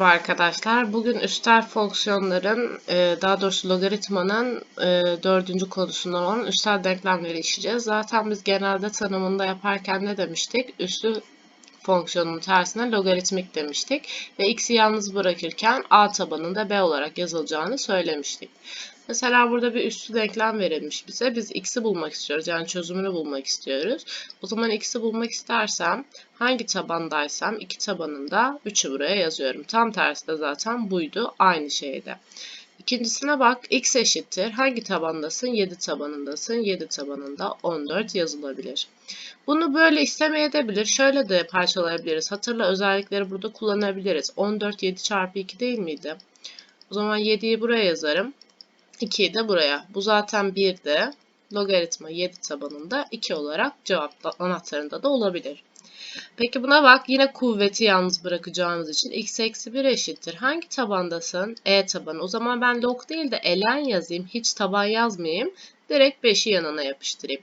Merhaba arkadaşlar. Bugün üstel fonksiyonların, e, daha doğrusu logaritmanın e, dördüncü konusundan olan üstel denklemleri işleyeceğiz. Zaten biz genelde tanımında yaparken ne demiştik? Üslü fonksiyonun tersine logaritmik demiştik. Ve x'i yalnız bırakırken a tabanında b olarak yazılacağını söylemiştik. Mesela burada bir üslü denklem verilmiş bize. Biz x'i bulmak istiyoruz. Yani çözümünü bulmak istiyoruz. O zaman x'i bulmak istersem hangi tabandaysam iki tabanında 3'ü buraya yazıyorum. Tam tersi de zaten buydu. Aynı şeyde. İkincisine bak. x eşittir. Hangi tabandasın? 7 tabanındasın. 7 tabanında 14 yazılabilir. Bunu böyle istemeyebilir. Şöyle de parçalayabiliriz. Hatırla özellikleri burada kullanabiliriz. 14 7 çarpı 2 değil miydi? O zaman 7'yi buraya yazarım. 2'yi de buraya. Bu zaten 1'di. Logaritma 7 tabanında 2 olarak cevap anahtarında da olabilir. Peki buna bak yine kuvveti yalnız bırakacağımız için x eksi 1 eşittir. Hangi tabandasın? E tabanı. O zaman ben log değil de elen yazayım. Hiç taban yazmayayım. Direkt 5'i yanına yapıştırayım.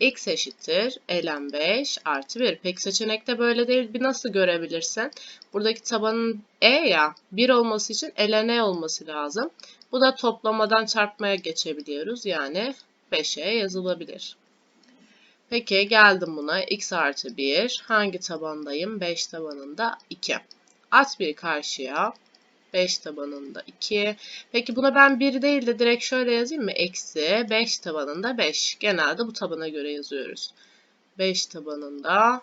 x eşittir elen 5 artı 1. Peki seçenekte böyle değil. Bir nasıl görebilirsin? Buradaki tabanın e ya 1 olması için elen e olması lazım. Bu da toplamadan çarpmaya geçebiliyoruz. Yani 5'e yazılabilir. Peki geldim buna. x artı 1. Hangi tabandayım? 5 tabanında 2. At bir karşıya. 5 tabanında 2. Peki buna ben 1 değil de direkt şöyle yazayım mı? Eksi 5 tabanında 5. Genelde bu tabana göre yazıyoruz. 5 tabanında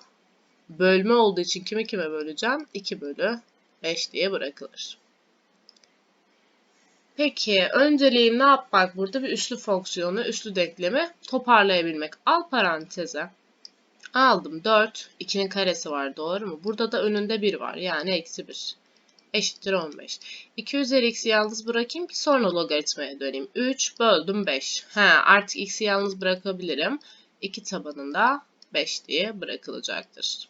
bölme olduğu için kimi kime böleceğim? 2 bölü 5 diye bırakılır. Peki önceliğim ne yapmak burada? Bir üslü fonksiyonu, üslü denklemi toparlayabilmek. Al paranteze. Aldım 4. 2'nin karesi var doğru mu? Burada da önünde 1 var. Yani eksi 1. Eşittir 15. 2 üzeri x'i yalnız bırakayım ki sonra logaritmaya döneyim. 3 böldüm 5. He, artık x'i yalnız bırakabilirim. 2 tabanında 5 diye bırakılacaktır.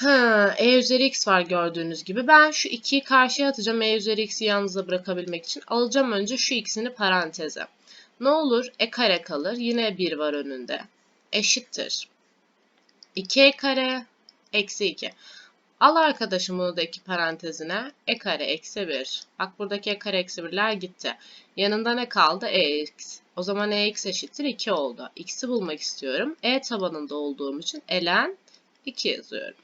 Ha, e üzeri x var gördüğünüz gibi. Ben şu 2'yi karşıya atacağım. E üzeri x'i yalnızda bırakabilmek için. Alacağım önce şu x'ini paranteze. Ne olur? E kare kalır. Yine 1 var önünde. Eşittir. 2e kare eksi 2. Al arkadaşım bunu da iki parantezine. E kare eksi 1. Bak buradaki e kare eksi 1'ler gitti. Yanında ne kaldı? E x. O zaman e x eşittir 2 oldu. X'i bulmak istiyorum. E tabanında olduğum için elen 2 yazıyorum.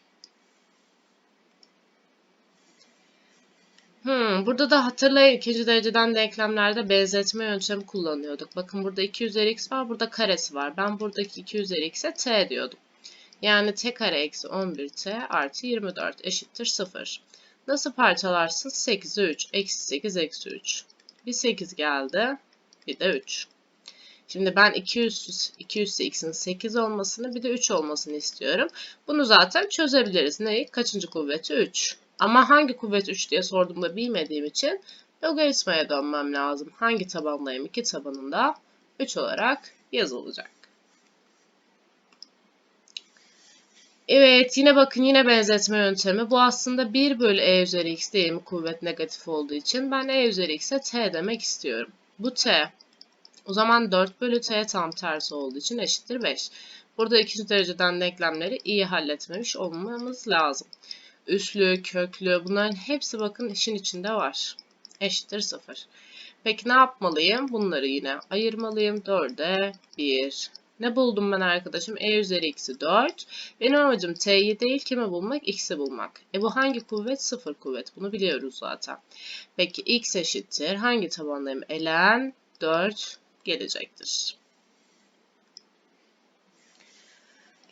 Hmm, burada da hatırlayın ikinci dereceden denklemlerde benzetme yöntemi kullanıyorduk. Bakın burada 2 üzeri x var, burada karesi var. Ben buradaki 2 üzeri x'e t diyordum. Yani t kare eksi 11t artı 24 eşittir 0. Nasıl parçalarsın? 8'i 3, eksi 8, eksi 3. Bir 8 geldi, bir de 3. Şimdi ben 2 üssü, 2 üssü x'in 8 olmasını bir de 3 olmasını istiyorum. Bunu zaten çözebiliriz. Neyi? Kaçıncı kuvveti? 3. Ama hangi kuvvet 3 diye sorduğumda bilmediğim için logaritmaya dönmem lazım. Hangi tabandayım? 2 tabanında 3 olarak yazılacak. Evet yine bakın yine benzetme yöntemi. Bu aslında 1 bölü e üzeri x değil mi? Kuvvet negatif olduğu için. Ben e üzeri x'e t demek istiyorum. Bu t. O zaman 4 bölü t tam tersi olduğu için eşittir 5. Burada ikinci dereceden denklemleri iyi halletmemiş olmamız lazım üslü, köklü bunların hepsi bakın işin içinde var. Eşittir 0. Peki ne yapmalıyım? Bunları yine ayırmalıyım. 4'e 1. Ne buldum ben arkadaşım? E üzeri x'i 4. Benim amacım t'yi değil kimi bulmak? x'i bulmak. E bu hangi kuvvet? Sıfır kuvvet. Bunu biliyoruz zaten. Peki x eşittir. Hangi tabandayım? Elen 4 gelecektir.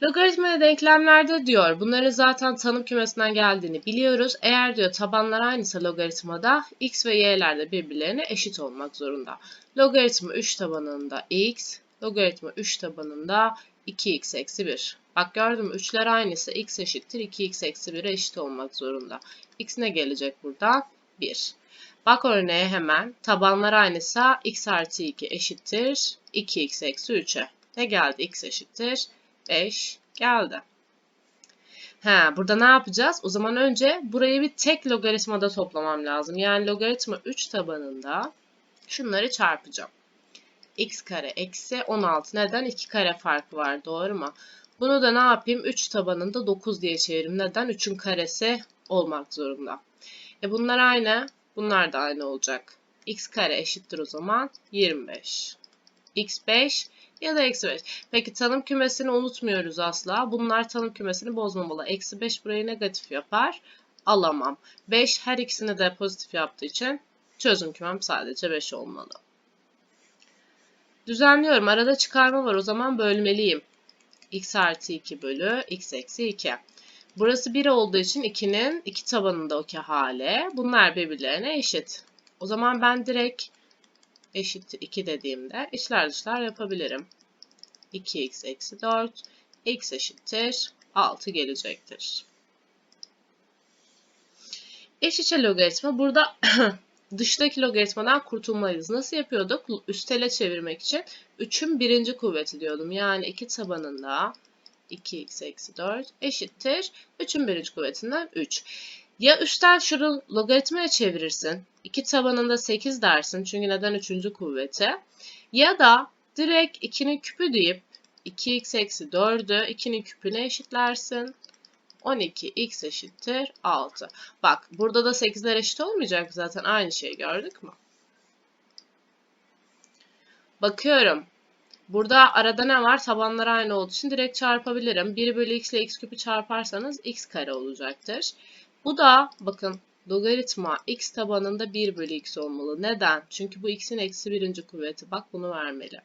Logaritma denklemlerde diyor bunların zaten tanım kümesinden geldiğini biliyoruz. Eğer diyor tabanlar aynıysa logaritmada x ve y'ler de birbirlerine eşit olmak zorunda. Logaritma 3 tabanında x, logaritma 3 tabanında 2x eksi 1. Bak gördün mü 3'ler aynıysa x eşittir 2x eksi 1'e eşit olmak zorunda. x ne gelecek burada? 1. Bak örneğe hemen tabanlar aynıysa x artı 2 eşittir 2x eksi 3'e. Ne geldi? x eşittir 5 geldi. Ha, burada ne yapacağız? O zaman önce burayı bir tek logaritmada toplamam lazım. Yani logaritma 3 tabanında şunları çarpacağım. x kare eksi 16. Neden? 2 kare farkı var. Doğru mu? Bunu da ne yapayım? 3 tabanında 9 diye çevireyim. Neden? 3'ün karesi olmak zorunda. E bunlar aynı. Bunlar da aynı olacak. x kare eşittir o zaman 25. x5 ya da eksi 5. Peki tanım kümesini unutmuyoruz asla. Bunlar tanım kümesini bozmamalı. Eksi 5 burayı negatif yapar. Alamam. 5 her ikisini de pozitif yaptığı için çözüm kümem sadece 5 olmalı. Düzenliyorum. Arada çıkarma var. O zaman bölmeliyim. x artı 2 bölü x eksi 2. Burası 1 olduğu için 2'nin 2 tabanında okey hale. Bunlar birbirlerine eşit. O zaman ben direkt eşittir 2 dediğimde içler dışlar yapabilirim. 2x eksi 4 x eşittir 6 gelecektir. İç içe logaritma burada dıştaki logaritmadan kurtulmalıyız. Nasıl yapıyorduk? Üstele çevirmek için 3'ün birinci kuvveti diyordum. Yani 2 tabanında 2x eksi 4 eşittir 3'ün birinci kuvvetinden 3. Ya üstel şunu logaritmaya çevirirsin. 2 tabanında 8 dersin. Çünkü neden 3. kuvveti. Ya da direkt 2'nin küpü deyip 2x eksi 4'ü 2'nin küpüne eşitlersin. 12x eşittir 6. Bak burada da 8'ler eşit olmayacak zaten aynı şeyi gördük mü? Bakıyorum. Burada arada ne var? Tabanlar aynı olduğu için direkt çarpabilirim. 1 bölü x ile x küpü çarparsanız x kare olacaktır. Bu da bakın logaritma x tabanında 1 bölü x olmalı. Neden? Çünkü bu x'in eksi birinci kuvveti. Bak bunu vermeli.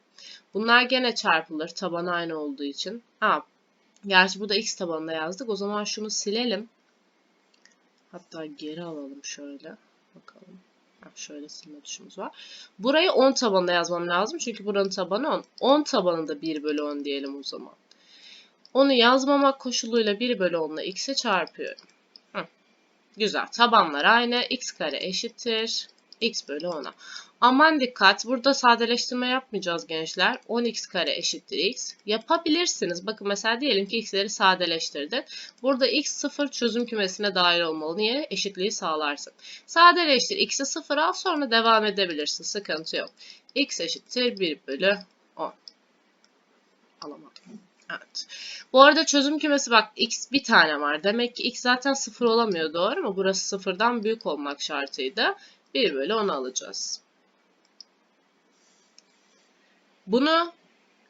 Bunlar gene çarpılır taban aynı olduğu için. Ha, gerçi bu da x tabanında yazdık. O zaman şunu silelim. Hatta geri alalım şöyle. Bakalım. Ha, şöyle silme tuşumuz var. Burayı 10 tabanında yazmam lazım. Çünkü buranın tabanı 10. 10 tabanında 1 bölü 10 diyelim o zaman. Onu yazmamak koşuluyla 1 bölü 10 ile x'e çarpıyorum. Güzel. Tabanlar aynı. x kare eşittir. x bölü 10'a. Aman dikkat. Burada sadeleştirme yapmayacağız gençler. 10x kare eşittir x. Yapabilirsiniz. Bakın mesela diyelim ki x'leri sadeleştirdik. Burada x 0 çözüm kümesine dahil olmalı. Niye? Eşitliği sağlarsın. Sadeleştir. x'i 0 al sonra devam edebilirsin. Sıkıntı yok. x eşittir 1 bölü 10. Alamadım. Evet. Bu arada çözüm kümesi bak x bir tane var. Demek ki x zaten 0 olamıyor doğru mu? Burası sıfırdan büyük olmak şartıydı. 1 bölü 10 alacağız. Bunu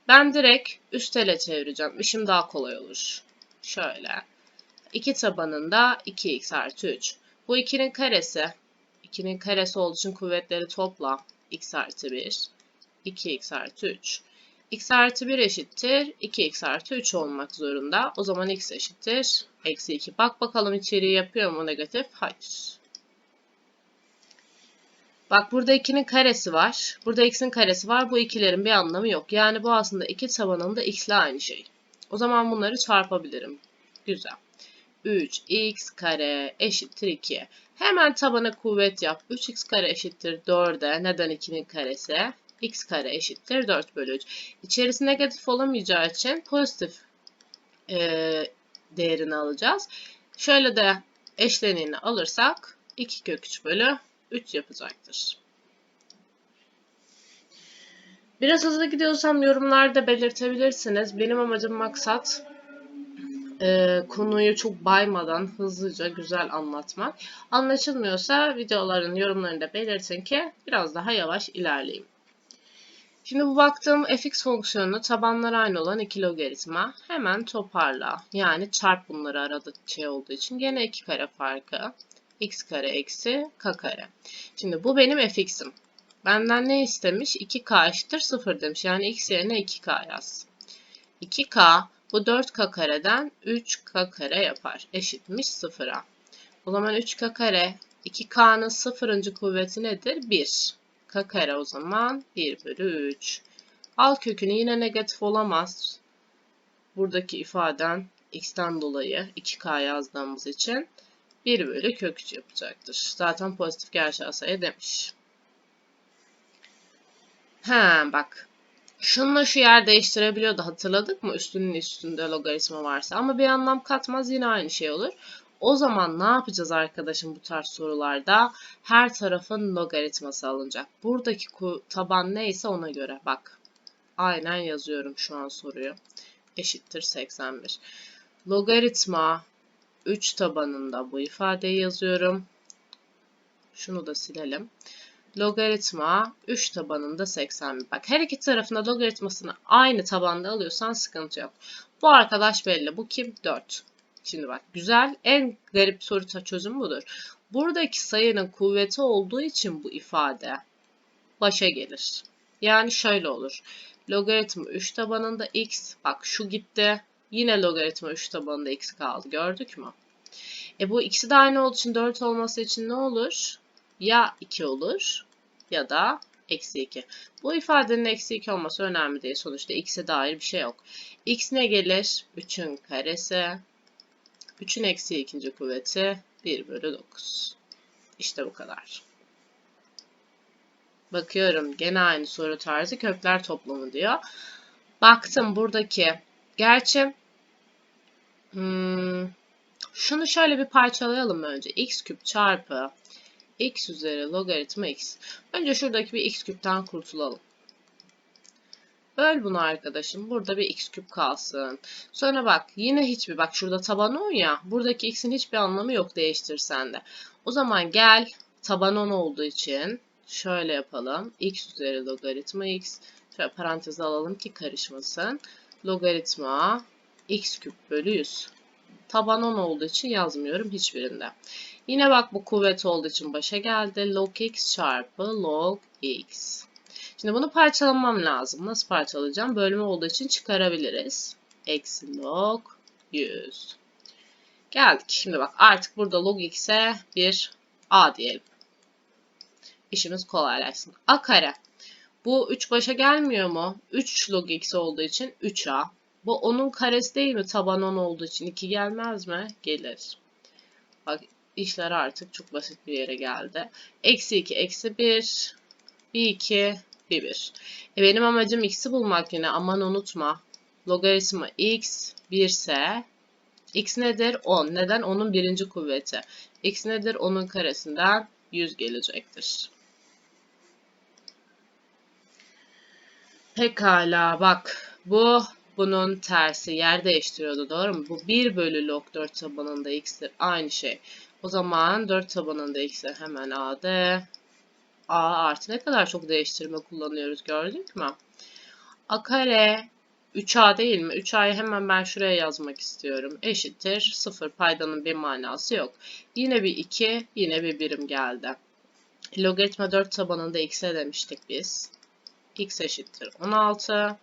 ben direkt üstele çevireceğim. İşim daha kolay olur. Şöyle. 2 tabanında 2x artı 3. Bu 2'nin karesi. 2'nin karesi olduğu için kuvvetleri topla. x artı 1. 2x artı 3 x artı 1 eşittir 2x artı 3 olmak zorunda. O zaman x eşittir eksi 2. Bak bakalım içeriği yapıyor mu negatif? Hayır. Bak burada 2'nin karesi var. Burada x'in karesi var. Bu ikilerin bir anlamı yok. Yani bu aslında 2 tabanında x ile aynı şey. O zaman bunları çarpabilirim. Güzel. 3x kare eşittir 2. Hemen tabana kuvvet yap. 3x kare eşittir 4'e. Neden 2'nin karesi? X kare eşittir 4 bölü 3. İçerisi negatif olamayacağı için pozitif e, değerini alacağız. Şöyle de eşleniğini alırsak 2 kök 3 bölü 3 yapacaktır. Biraz hızlı gidiyorsam yorumlarda belirtebilirsiniz. Benim amacım maksat e, konuyu çok baymadan hızlıca güzel anlatmak. Anlaşılmıyorsa videoların yorumlarında belirtin ki biraz daha yavaş ilerleyeyim. Şimdi bu baktığım fx fonksiyonu tabanları aynı olan iki logaritma. Hemen toparla. Yani çarp bunları arada şey olduğu için gene iki kare farkı. x kare eksi k kare. Şimdi bu benim fx'im. Benden ne istemiş? 2k eşittir 0 demiş. Yani x yerine 2k yaz. 2k bu 4k kareden 3k kare yapar. Eşitmiş 0'a. O zaman 3k kare 2k'nın 0. kuvveti nedir? 1 k kare o zaman 1 bölü 3. Al kökünü yine negatif olamaz. Buradaki ifaden x'ten dolayı 2k yazdığımız için 1 bölü kök 3 yapacaktır. Zaten pozitif gerçel sayı demiş. He bak. Şununla şu yer değiştirebiliyordu hatırladık mı? Üstünün üstünde logaritma varsa. Ama bir anlam katmaz yine aynı şey olur. O zaman ne yapacağız arkadaşım bu tarz sorularda? Her tarafın logaritması alınacak. Buradaki taban neyse ona göre bak. Aynen yazıyorum şu an soruyu. eşittir 81. Logaritma 3 tabanında bu ifadeyi yazıyorum. Şunu da silelim. Logaritma 3 tabanında 81. Bak her iki tarafında logaritmasını aynı tabanda alıyorsan sıkıntı yok. Bu arkadaş belli. Bu kim? 4. Şimdi bak güzel. En garip soru çözümü budur. Buradaki sayının kuvveti olduğu için bu ifade başa gelir. Yani şöyle olur. Logaritma 3 tabanında x. Bak şu gitti. Yine logaritma 3 tabanında x kaldı. Gördük mü? E bu ikisi de aynı olduğu için 4 olması için ne olur? Ya 2 olur ya da eksi 2. Bu ifadenin eksi 2 olması önemli değil. Sonuçta x'e dair bir şey yok. x ne gelir? 3'ün karesi. 3'ün eksi ikinci kuvveti 1 bölü 9. İşte bu kadar. Bakıyorum gene aynı soru tarzı kökler toplamı diyor. Baktım buradaki. Gerçi hmm, şunu şöyle bir parçalayalım önce. x küp çarpı x üzeri logaritma x. Önce şuradaki bir x küpten kurtulalım. Böl bunu arkadaşım. Burada bir x küp kalsın. Sonra bak yine hiçbir bak şurada taban 10 ya. Buradaki x'in hiçbir anlamı yok değiştirsen de. O zaman gel taban 10 olduğu için şöyle yapalım. x üzeri logaritma x. Şöyle paranteze alalım ki karışmasın. Logaritma x küp bölü 100. Taban 10 olduğu için yazmıyorum hiçbirinde. Yine bak bu kuvvet olduğu için başa geldi. Log x çarpı log x. Şimdi bunu parçalamam lazım. Nasıl parçalayacağım? Bölme olduğu için çıkarabiliriz. Eksi log 100. Geldik. Şimdi bak artık burada log x'e bir a diyelim. İşimiz kolaylaşsın. a kare. Bu 3 başa gelmiyor mu? 3 log x olduğu için 3a. Bu onun karesi değil mi? Taban 10 olduğu için 2 gelmez mi? Gelir. Bak işler artık çok basit bir yere geldi. Eksi 2, eksi 1, 1, 2, 1, 1. E benim amacım x'i bulmak yine. Aman unutma. Logaritma x 1 ise x nedir? 10. Neden? Onun birinci kuvveti. x nedir? Onun karesinden 100 gelecektir. Pekala bak bu bunun tersi yer değiştiriyordu doğru mu? Bu 1 bölü log 4 tabanında x'tir. Aynı şey. O zaman 4 tabanında x'e hemen a'da a artı ne kadar çok değiştirme kullanıyoruz gördük mü? a kare 3a değil mi? 3a'yı hemen ben şuraya yazmak istiyorum. Eşittir 0 paydanın bir manası yok. Yine bir 2 yine bir birim geldi. Logaritma 4 tabanında x'e demiştik biz. x eşittir 16.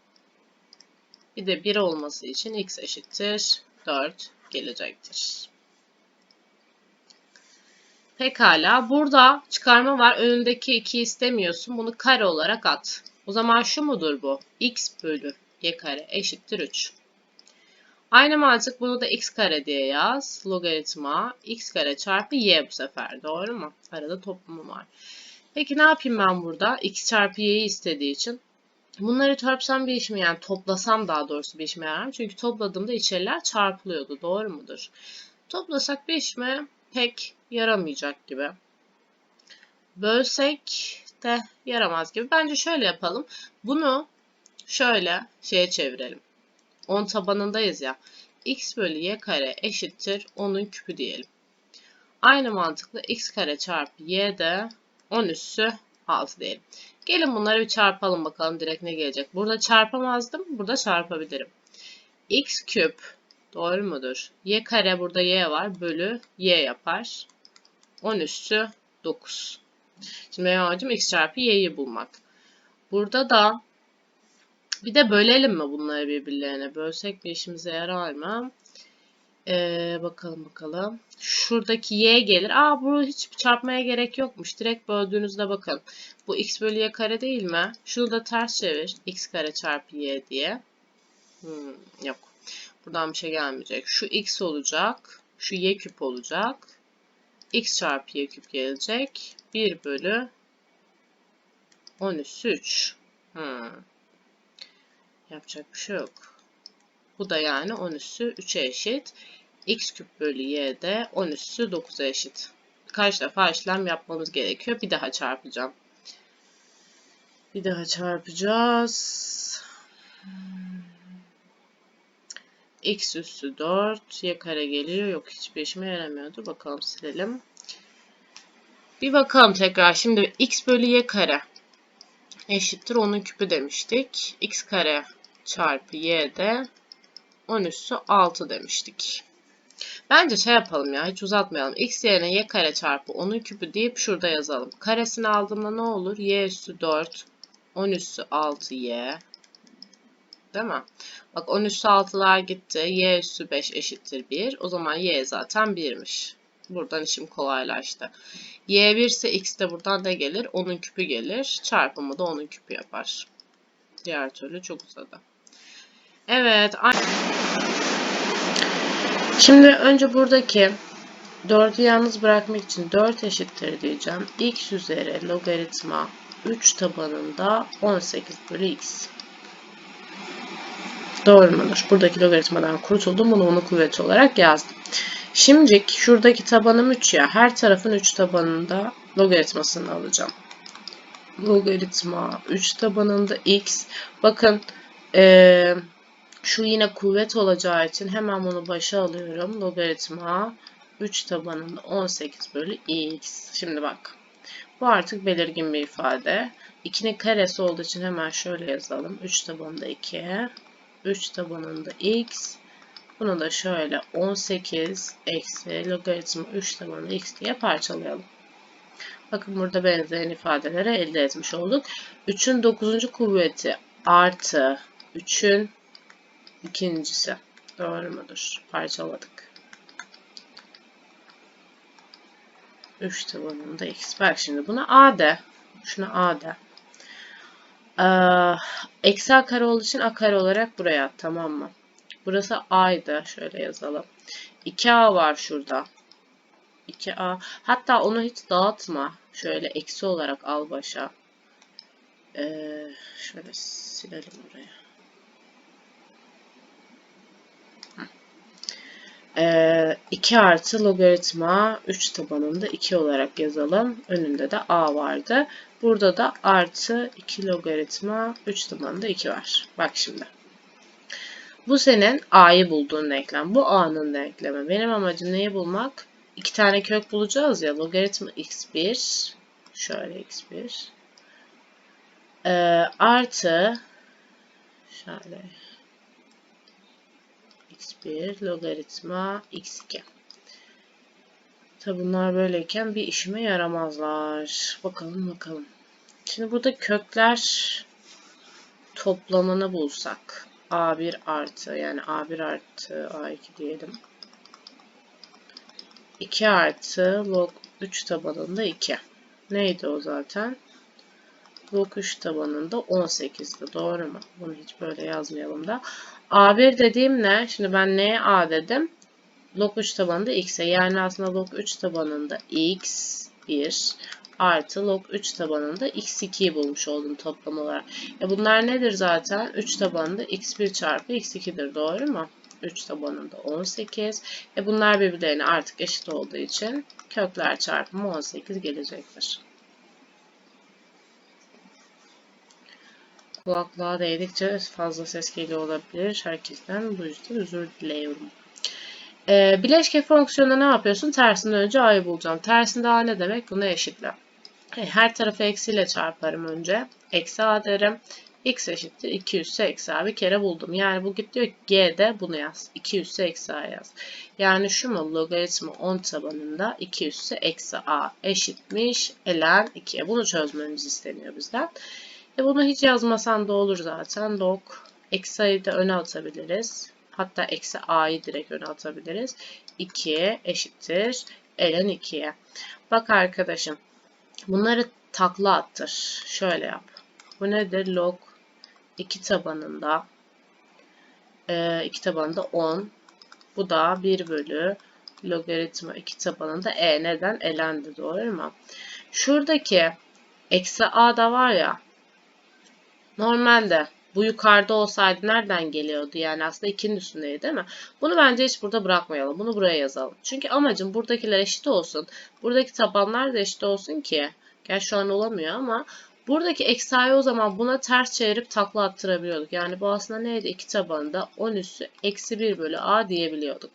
Bir de 1 olması için x eşittir 4 gelecektir. Pekala. Burada çıkarma var. Önündeki 2 istemiyorsun. Bunu kare olarak at. O zaman şu mudur bu? x bölü y kare eşittir 3. Aynı mantık bunu da x kare diye yaz. Logaritma x kare çarpı y bu sefer. Doğru mu? Arada toplamı var. Peki ne yapayım ben burada? x çarpı y'yi istediği için. Bunları çarpsam bir işime yani toplasam daha doğrusu bir işime yarar. Çünkü topladığımda içeriler çarpılıyordu. Doğru mudur? Toplasak bir işime pek yaramayacak gibi. Bölsek de yaramaz gibi. Bence şöyle yapalım. Bunu şöyle şeye çevirelim. 10 tabanındayız ya. x bölü y kare eşittir 10'un küpü diyelim. Aynı mantıkla x kare çarpı y de 10 üssü 6 diyelim. Gelin bunları bir çarpalım bakalım direkt ne gelecek. Burada çarpamazdım. Burada çarpabilirim. x küp doğru mudur? y kare burada y var. Bölü y yapar. 10 üstü 9. Şimdi benim amacım x çarpı y'yi bulmak. Burada da bir de bölelim mi bunları birbirlerine? Bölsek bir işimize yarar mı? Ee, bakalım bakalım. Şuradaki y gelir. Aa bu hiç çarpmaya gerek yokmuş. Direkt böldüğünüzde bakın. Bu x bölü y kare değil mi? Şunu da ters çevir. x kare çarpı y diye. Hmm, yok. Buradan bir şey gelmeyecek. Şu x olacak. Şu y küp olacak. X çarpı y küp gelecek. 1 bölü 10 üssü 3. Hmm. Yapacak bir şey yok. Bu da yani 10 üssü 3'e eşit. x küp bölü y de 10 üssü 9'a eşit. Kaç defa işlem yapmamız gerekiyor. Bir daha çarpacağım. Bir daha çarpacağız. X üssü 4 y kare geliyor. Yok hiçbir işime yaramıyordu. Bakalım silelim. Bir bakalım tekrar. Şimdi x bölü y kare eşittir onun küpü demiştik. x kare çarpı y de 10 üssü 6 demiştik. Bence şey yapalım ya hiç uzatmayalım. x yerine y kare çarpı 10'un küpü deyip şurada yazalım. Karesini aldığımda ne olur? y üssü 4 10 üssü 6y değil mi? Bak 10 üssü 6'lar gitti. y üssü 5 eşittir 1. O zaman y zaten 1'miş. Buradan işim kolaylaştı. y 1 ise x de buradan ne gelir? 10'un küpü gelir. Çarpımı da 10'un küpü yapar. Diğer türlü çok uzadı. Evet. Şimdi önce buradaki 4'ü yalnız bırakmak için 4 eşittir diyeceğim. x üzeri logaritma 3 tabanında 18 bölü x. Doğru mudur? Buradaki logaritmadan kurtuldum. Bunu onun kuvveti olarak yazdım. Şimdi şuradaki tabanım 3 ya. Her tarafın 3 tabanında logaritmasını alacağım. Logaritma 3 tabanında x. Bakın ee, şu yine kuvvet olacağı için hemen bunu başa alıyorum. Logaritma 3 tabanında 18 bölü x. Şimdi bak. Bu artık belirgin bir ifade. 2'nin karesi olduğu için hemen şöyle yazalım. 3 tabanında 2. 3 tabanında x. Bunu da şöyle 18 eksi logaritma 3 tabanında x diye parçalayalım. Bakın burada benzeyen ifadeleri elde etmiş olduk. 3'ün 9. kuvveti artı 3'ün ikincisi. Doğru mudur? Parçaladık. 3 tabanında x. Bak şimdi buna a de. Şuna a de. Ee, eksi a kare olduğu için a kare olarak buraya tamam mı? Burası a'ydı. Şöyle yazalım. 2a var şurada. 2a. Hatta onu hiç dağıtma. Şöyle eksi olarak al başa. Ee, şöyle silelim oraya. Ee, 2 artı logaritma 3 tabanında 2 olarak yazalım. Önünde de a vardı. Burada da artı 2 logaritma 3 tabanında 2 var. Bak şimdi. Bu senin a'yı bulduğun denklem. Bu a'nın denklemi. Benim amacım neyi bulmak? İki tane kök bulacağız ya. Logaritma x1 şöyle x1 ee, artı şöyle x1 logaritma x2. Tabi bunlar böyleyken bir işime yaramazlar. Bakalım bakalım. Şimdi burada kökler toplamını bulsak. A1 artı yani A1 artı A2 diyelim. 2 artı log 3 tabanında 2. Neydi o zaten? Log 3 tabanında 18'di. Doğru mu? Bunu hiç böyle yazmayalım da. A1 dediğim ne? Şimdi ben neye A dedim? Log 3 tabanında x'e. Yani aslında log 3 tabanında x1 artı log 3 tabanında x2'yi bulmuş oldum toplam olarak. E bunlar nedir zaten? 3 tabanında x1 çarpı x2'dir. Doğru mu? 3 tabanında 18. E bunlar birbirlerine artık eşit olduğu için kökler çarpımı 18 gelecektir. Kulaklığa değdikçe fazla ses geliyor olabilir. Herkesten bu yüzden özür diliyorum. Ee, bileşke fonksiyonunda ne yapıyorsun? Tersinden önce a'yı bulacağım. Tersinde a ne demek? Buna eşitle. E, her tarafı eksiyle çarparım önce. Eksi a derim. x eşittir 2 üssü eksi a bir kere buldum. Yani bu git diyor ki g'de bunu yaz. 2 üssü eksi a yaz. Yani şu mu? Logaritma 10 tabanında 2 üssü eksi a eşitmiş. Elen 2'ye. Bunu çözmemiz isteniyor bizden. E bunu hiç yazmasan da olur zaten. Log eksi a'yı da öne atabiliriz. Hatta eksi a'yı direkt öne atabiliriz. 2 eşittir. Elen 2'ye. Bak arkadaşım. Bunları takla attır. Şöyle yap. Bu nedir? Log 2 tabanında 2 e, tabanında 10. Bu da 1 bölü logaritma 2 tabanında e neden? Elendi doğru mu? Şuradaki eksi a da var ya Normalde bu yukarıda olsaydı nereden geliyordu? Yani aslında 2'nin üstündeydi değil mi? Bunu bence hiç burada bırakmayalım. Bunu buraya yazalım. Çünkü amacım buradakiler eşit olsun. Buradaki tabanlar da eşit olsun ki. Gerçi şu an olamıyor ama Buradaki eksi a'yı o zaman buna ters çevirip takla attırabiliyorduk. Yani bu aslında neydi? 2 tabanında 10 üssü eksi 1 bölü a diyebiliyorduk.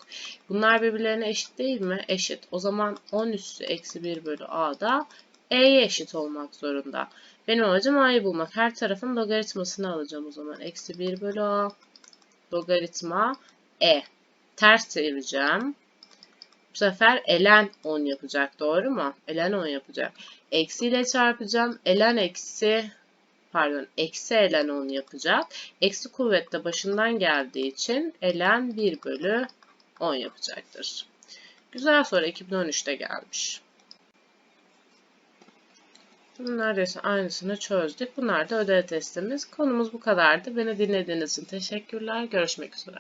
Bunlar birbirlerine eşit değil mi? Eşit. O zaman 10 üssü eksi 1 bölü a da e'ye eşit olmak zorunda. Benim amacım a'yı bulmak. Her tarafın logaritmasını alacağım o zaman. Eksi 1 bölü a logaritma e. Ters çevireceğim. Bu sefer ln 10 yapacak. Doğru mu? ln 10 yapacak. Eksi ile çarpacağım. ln eksi pardon eksi ln 10 yapacak. Eksi kuvvet de başından geldiği için ln 1 bölü 10 yapacaktır. Güzel soru 2013'te gelmiş. Neredeyse aynısını çözdük. Bunlar da ödev testimiz. Konumuz bu kadardı. Beni dinlediğiniz için teşekkürler. Görüşmek üzere.